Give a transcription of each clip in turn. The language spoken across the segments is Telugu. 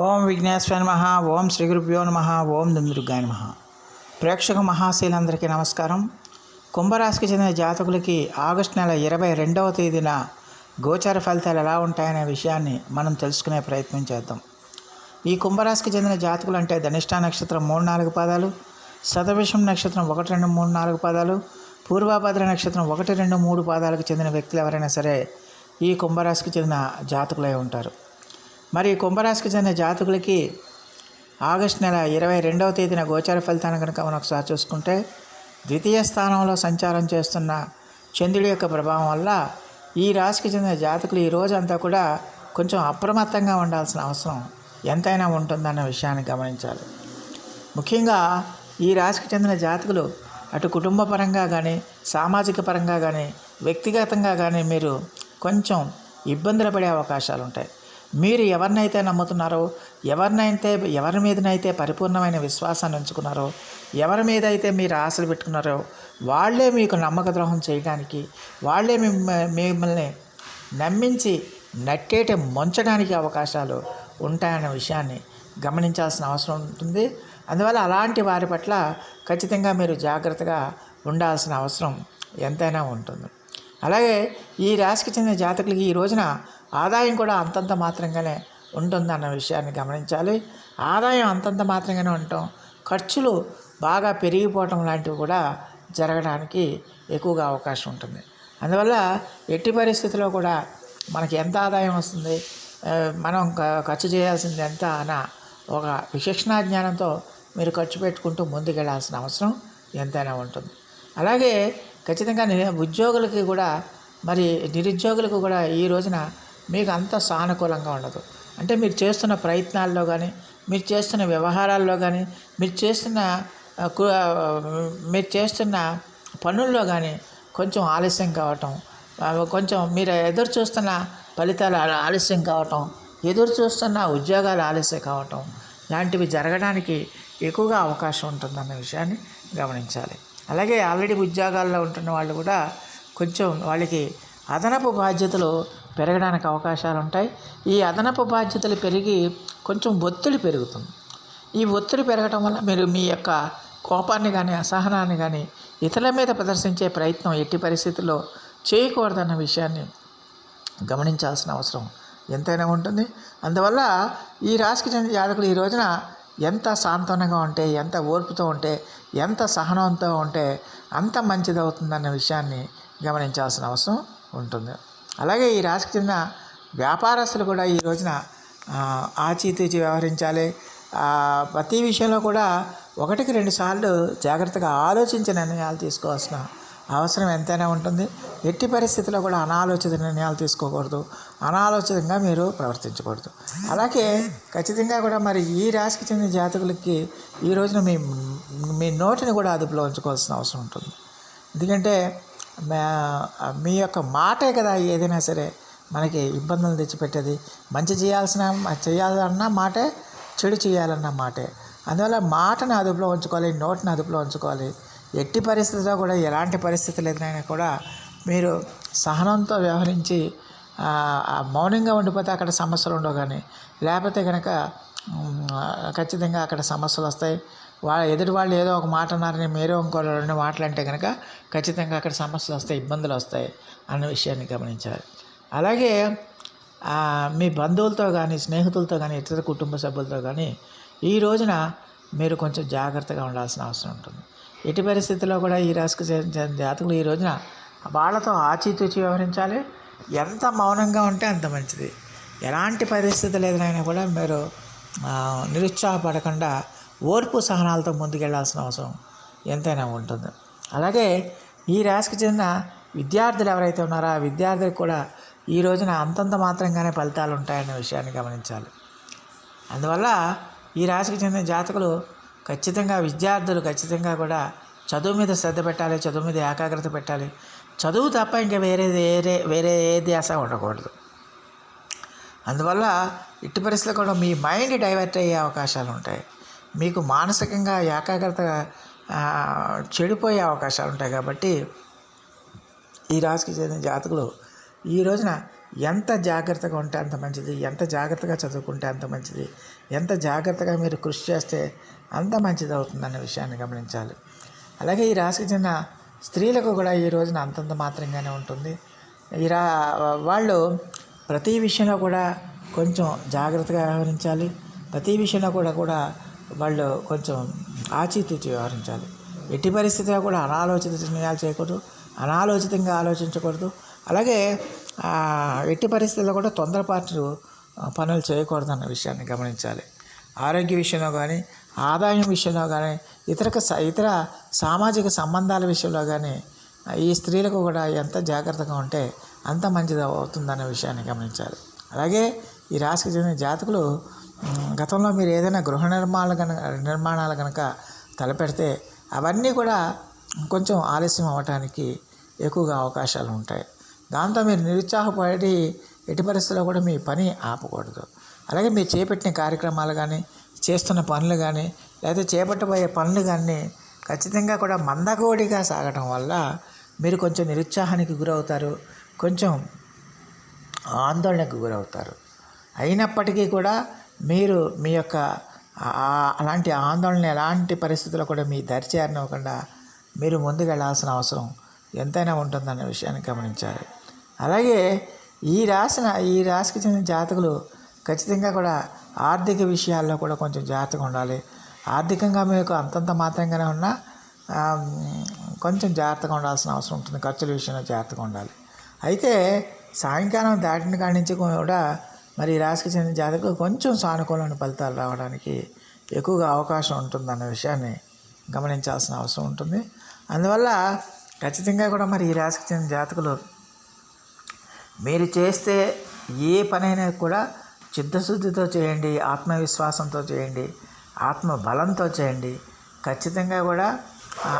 ఓం విఘ్నేశ్వర నమ ఓం శ్రీ గురుభ్యో నమ ఓం దుందుర్గాయ నమ. ప్రేక్షక మహాశీలందరికీ నమస్కారం. కుంభరాశికి చెందిన జాతకులకి ఆగస్టు నెల ఇరవై రెండవ తేదీన గోచార ఫలితాలు ఎలా ఉంటాయనే విషయాన్ని మనం తెలుసుకునే ప్రయత్నం చేద్దాం. ఈ కుంభరాశికి చెందిన జాతకులు అంటే ధనిష్ట నక్షత్రం మూడు నాలుగు పాదాలు శతవిషం నక్షత్రం ఒకటి రెండు మూడు నాలుగు పాదాలు పూర్వభద్ర నక్షత్రం ఒకటి రెండు మూడు పాదాలకు చెందిన వ్యక్తులు ఎవరైనా సరే ఈ కుంభరాశికి చెందిన జాతకులై ఉంటారు. మరి కుంభరాశికి చెందిన జాతకులకి ఆగస్టు నెల ఇరవై రెండవ తేదీన గోచార ఫలితాన్ని కనుక మనం ఒకసారి చూసుకుంటే ద్వితీయ స్థానంలో సంచారం చేస్తున్న చంద్రుడి యొక్క ప్రభావం వల్ల ఈ రాశికి చెందిన జాతకులు ఈ రోజంతా కూడా కొంచెం అప్రమత్తంగా ఉండాల్సిన అవసరం ఎంతైనా ఉంటుందన్న విషయాన్ని గమనించాలి. ముఖ్యంగా ఈ రాశికి చెందిన జాతకులు అటు కుటుంబ పరంగా కానీ సామాజిక పరంగా కానీ వ్యక్తిగతంగా కానీ మీరు కొంచెం ఇబ్బందులు పడే అవకాశాలు ఉంటాయి మీరు ఎవరినైతే నమ్ముతున్నారో ఎవరినైతే ఎవరి మీదనైతే పరిపూర్ణమైన విశ్వాసాన్ని ఉంచుకున్నారో ఎవరి మీద అయితే మీరు ఆశలు పెట్టుకున్నారో వాళ్ళే మీకు నమ్మక ద్రోహం చేయడానికి వాళ్ళే మిమ్మల్ని నమ్మించి నట్టేట ముంచడానికి అవకాశాలు ఉంటాయన్న విషయాన్ని గమనించాల్సిన అవసరం ఉంటుంది. అందువల్ల అలాంటి వారి పట్ల ఖచ్చితంగా మీరు జాగ్రత్తగా ఉండాల్సిన అవసరం ఎంతైనా ఉంటుంది. అలాగే ఈ రాశికి చెందిన జాతకులకి ఈ రోజున ఆదాయం కూడా అంతంత మాత్రంగానే ఉంటుందన్న విషయాన్ని గమనించాలి. ఆదాయం అంతంత మాత్రంగానే ఉండటం ఖర్చులు బాగా పెరిగిపోవటం లాంటివి కూడా జరగడానికి ఎక్కువగా అవకాశం ఉంటుంది. అందువల్ల ఎట్టి పరిస్థితిలో కూడా మనకి ఎంత ఆదాయం వస్తుంది మనం ఖర్చు చేయాల్సింది ఎంత అన్న ఒక విచక్షణా జ్ఞానంతో మీరు ఖర్చు పెట్టుకుంటూ ముందుకెళ్ళాల్సిన అవసరం ఎంతైనా ఉంటుంది. అలాగే ఖచ్చితంగా ఉద్యోగులకి కూడా మరి నిరుద్యోగులకు కూడా ఈ రోజున మీకు అంత సానుకూలంగా ఉండదు. అంటే మీరు చేస్తున్న ప్రయత్నాల్లో కానీ మీరు చేస్తున్న వ్యవహారాల్లో కానీ మీరు చేస్తున్న మీరు చేస్తున్న పనుల్లో కానీ కొంచెం ఆలస్యం కావటం కొంచెం మీరు ఎదురు చూస్తున్న ఫలితాలు ఆలస్యం కావటం ఎదురు చూస్తున్న ఉద్యోగాలు ఆలస్యం కావటం లాంటివి జరగడానికి ఎక్కువగా అవకాశం ఉంటుందన్న విషయాన్ని గమనించాలి. అలాగే ఆల్రెడీ ఉద్యోగాల్లో ఉంటున్న వాళ్ళు కూడా కొంచెం వాళ్ళకి అదనపు బాధ్యతలు పెరగడానికి అవకాశాలు ఉంటాయి ఈ అదనపు బాధ్యతలు పెరిగి కొంచెం ఒత్తిడి పెరుగుతుంది. ఈ ఒత్తిడి పెరగటం వల్ల మీరు మీ యొక్క కోపాన్ని కానీ అసహనాన్ని కానీ ఇతరుల మీద ప్రదర్శించే ప్రయత్నం ఎట్టి పరిస్థితుల్లో చేయకూడదన్న విషయాన్ని గమనించాల్సిన అవసరం ఎంతైనా ఉంటుంది. అందువల్ల ఈ రాశికి చెందిన జాతకులు ఈ రోజున ఎంత సాంత్వనంగా ఉంటే ఎంత ఓర్పుతో ఉంటే ఎంత సహనంతో ఉంటే అంత మంచిదవుతుందన్న విషయాన్ని గమనించాల్సిన అవసరం ఉంటుంది. అలాగే ఈ రాశికి చెందిన వ్యాపారస్తులు కూడా ఈ రోజున ఆచితూచి వ్యవహరించాలి. ప్రతి విషయంలో కూడా ఒకటికి రెండు సార్లు జాగ్రత్తగా ఆలోచించి నిర్ణయాలు తీసుకోవాల్సిన అవసరం ఎంతైనా ఉంటుంది. ఎట్టి పరిస్థితుల్లో కూడా అనాలోచిత నిర్ణయాలు తీసుకోకూడదు. అనాలోచితంగా మీరు ప్రవర్తించకూడదు. అలాగే ఖచ్చితంగా కూడా మరి ఈ రాశికి చెందిన జాతకులకి ఈ రోజున మీ మీ నోటిని కూడా అదుపులో ఉంచుకోవాల్సిన అవసరం ఉంటుంది. ఎందుకంటే మీ యొక్క మాటే కదా ఏదైనా సరే మనకి ఇబ్బందులు తెచ్చిపెట్టేది. మంచి చేయాల్సిన చేయాలన్న మాటే చెడు చేయాలన్న మాటే. అందువల్ల మాటను అదుపులో ఉంచుకోవాలి నోటిని అదుపులో ఉంచుకోవాలి. ఎట్టి పరిస్థితిలో కూడా ఎలాంటి పరిస్థితులు ఎదురైనా కూడా మీరు సహనంతో వ్యవహరించి మౌనంగా ఉండిపోతే అక్కడ సమస్యలు ఉండవు కానీ లేకపోతే కనుక ఖచ్చితంగా అక్కడ సమస్యలు వస్తాయి. వాళ్ళ ఎదుటి వాళ్ళు ఏదో ఒక మాట అన్నారని మీరు ఇంకో రెండు మాటలు అంటే కనుక ఖచ్చితంగా అక్కడ సమస్యలు వస్తాయి ఇబ్బందులు వస్తాయి అన్న విషయాన్ని గమనించాలి. అలాగే మీ బంధువులతో కానీ స్నేహితులతో కానీ ఇతర కుటుంబ సభ్యులతో కానీ ఈ రోజున మీరు కొంచెం జాగ్రత్తగా ఉండాల్సిన అవసరం ఉంటుంది. ఎట్టి పరిస్థితుల్లో కూడా ఈ రాశికి చెందిన జాతకులు ఈ రోజున వాళ్ళతో ఆచితూచి వ్యవహరించాలి. ఎంత మౌనంగా ఉంటే అంత మంచిది. ఎలాంటి పరిస్థితులు ఎదురైనా కూడా మీరు నిరుత్సాహపడకుండా ఓర్పు సహనాలతో ముందుకెళ్ళాల్సిన అవసరం ఎంతైనా ఉంటుంది. అలాగే ఈ రాశికి చెందిన విద్యార్థులు ఎవరైతే ఉన్నారో ఆ విద్యార్థులకు కూడా ఈ రోజున అంతంత మాత్రంగానే ఫలితాలు ఉంటాయనే విషయాన్ని గమనించాలి. అందువల్ల ఈ రాశికి చెందిన జాతకులు ఖచ్చితంగా విద్యార్థులు ఖచ్చితంగా కూడా చదువు మీద శ్రద్ధ పెట్టాలి చదువు మీద ఏకాగ్రత పెట్టాలి. చదువు తప్ప ఇంకా వేరే వేరే వేరే ఏ ధ్యాస ఉండకూడదు. అందువల్ల ఇట్టి పరిస్థితుల్లో కూడా మీ మైండ్ డైవర్ట్ అయ్యే అవకాశాలు ఉంటాయి. మీకు మానసికంగా ఏకాగ్రత చెడిపోయే అవకాశాలు ఉంటాయి కాబట్టి ఈ రాశికి చెందిన జాతకులు ఈ రోజున ఎంత జాగ్రత్తగా ఉంటే అంత మంచిది ఎంత జాగ్రత్తగా చదువుకుంటే అంత మంచిది ఎంత జాగ్రత్తగా మీరు కృషి చేస్తే అంత మంచిది అవుతుందన్న విషయాన్ని గమనించాలి. అలాగే ఈ రాశికి చెందిన స్త్రీలకు కూడా ఈ రోజున అంతంత మాత్రంగానే ఉంటుంది. ఈ రా వాళ్ళు ప్రతి విషయంలో కూడా కొంచెం జాగ్రత్తగా వ్యవహరించాలి. ప్రతి విషయంలో కూడా కూడా వాళ్ళు కొంచెం ఆచితూచి వ్యవహరించాలి. ఎట్టి పరిస్థితిలో కూడా అనాలోచిత నిర్ణయాలు చేయకూడదు అనాలోచితంగా ఆలోచించకూడదు. అలాగే ఎట్టి పరిస్థితుల్లో కూడా తొందరపాటు పనులు పనులు చేయకూడదన్న విషయాన్ని గమనించాలి. ఆరోగ్య విషయంలో కానీ ఆదాయం విషయంలో కానీ ఇతర ఇతర సామాజిక సంబంధాల విషయంలో కానీ ఈ స్త్రీలకు కూడా ఎంత జాగ్రత్తగా ఉంటే అంత మంచిది అవుతుందన్న విషయాన్ని గమనించాలి. అలాగే ఈ రాశికి చెందిన జాతకులు గతంలో మీరు ఏదైనా గృహ నిర్మాణాలు కనుక నిర్మాణాలు కనుక తలపెడితే అవన్నీ కూడా కొంచెం ఆలస్యం అవ్వటానికి ఎక్కువగా అవకాశాలు ఉంటాయి. దాంతో మీరు నిరుత్సాహపడి ఎట్టి పరిస్థితుల్లో కూడా మీ పని ఆపకూడదు. అలాగే మీరు చేపట్టిన కార్యక్రమాలు కానీ చేస్తున్న పనులు కానీ లేదా చేపట్టబోయే పనులు కానీ ఖచ్చితంగా కూడా మందకోడిగా సాగటం వల్ల మీరు కొంచెం నిరుత్సాహానికి గురవుతారు. కొంచెం ఆందోళనకు గురవుతారు. అయినప్పటికీ కూడా మీరు మీ యొక్క అలాంటి ఆందోళన ఎలాంటి పరిస్థితుల్లో కూడా మీ దరిచేరనివ్వకుండా మీరు ముందుకు వెళ్ళాల్సిన అవసరం ఎంతైనా ఉంటుందన్న విషయాన్ని గమనించాలి. అలాగే ఈ రాసిన ఈ రాశికి చెందిన జాతకులు ఖచ్చితంగా కూడా ఆర్థిక విషయాల్లో కూడా కొంచెం జాగ్రత్తగా ఉండాలి. ఆర్థికంగా మీకు అంతంత మాత్రంగానే ఉన్నా కొంచెం జాగ్రత్తగా ఉండాల్సిన అవసరం ఉంటుంది. ఖర్చుల విషయంలో జాగ్రత్తగా ఉండాలి. అయితే సాయంకాలం దాటిన కాడి నుంచి కూడా మరి రాశికి చెందిన జాతకులు కొంచెం సానుకూలమైన ఫలితాలు రావడానికి ఎక్కువగా అవకాశం ఉంటుందన్న విషయాన్ని గమనించాల్సిన అవసరం ఉంటుంది. అందువల్ల ఖచ్చితంగా కూడా మరి ఈ రాశికి చెందిన జాతకులు మీరు చేస్తే ఏ పనైనా కూడా చిత్తశుద్ధితో చేయండి ఆత్మవిశ్వాసంతో చేయండి ఆత్మ బలంతో చేయండి. ఖచ్చితంగా కూడా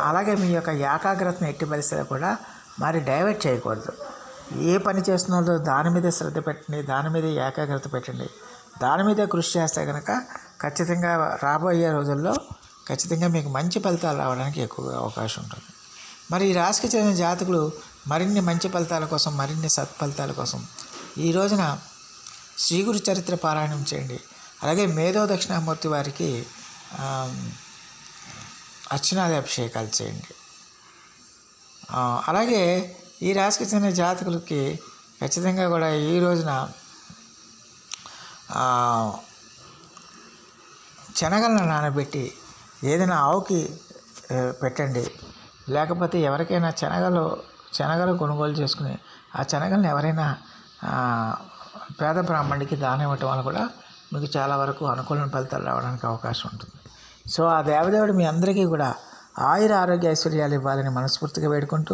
అలాగే మీ యొక్క ఏకాగ్రతను ఎట్టి పరిస్థితుల్లో కూడా మరి డైవర్ట్ చేయకూడదు. ఏ పని చేస్తున్నారో దాని మీద శ్రద్ధ పెట్టండి దాని మీద ఏకాగ్రత పెట్టండి. దాని మీద కృషి చేస్తే కనుక ఖచ్చితంగా రాబోయే రోజుల్లో ఖచ్చితంగా మీకు మంచి ఫలితాలు రావడానికి ఎక్కువగా అవకాశం ఉంటుంది. మరి ఈ రాశికి చెందిన జాతకులు మరిన్ని మంచి ఫలితాల కోసం మరిన్ని సత్ఫలితాల కోసం ఈ రోజున శ్రీగురు చరిత్ర పారాయణం చేయండి. అలాగే మేధో దక్షిణామూర్తి వారికి అర్చనాది అభిషేకాలు చేయండి. అలాగే ఈ రాశికి చెందిన జాతకులకి ఖచ్చితంగా కూడా ఈ రోజున శనగలను నానబెట్టి ఏదైనా ఆవుకి పెట్టండి. లేకపోతే ఎవరికైనా శనగలు శనగలు కొనుగోలు చేసుకుని ఆ శనగలను ఎవరైనా పేద బ్రాహ్మణుడికి దానం ఇవ్వటం వల్ల కూడా మీకు చాలా వరకు అనుకూలమైన ఫలితాలు రావడానికి అవకాశం ఉంటుంది. సో ఆ దేవదేవుడు మీ అందరికీ కూడా ఆయుర ఆరోగ్య ఐశ్వర్యాలు ఇవ్వాలని మనస్ఫూర్తిగా వేడుకుంటూ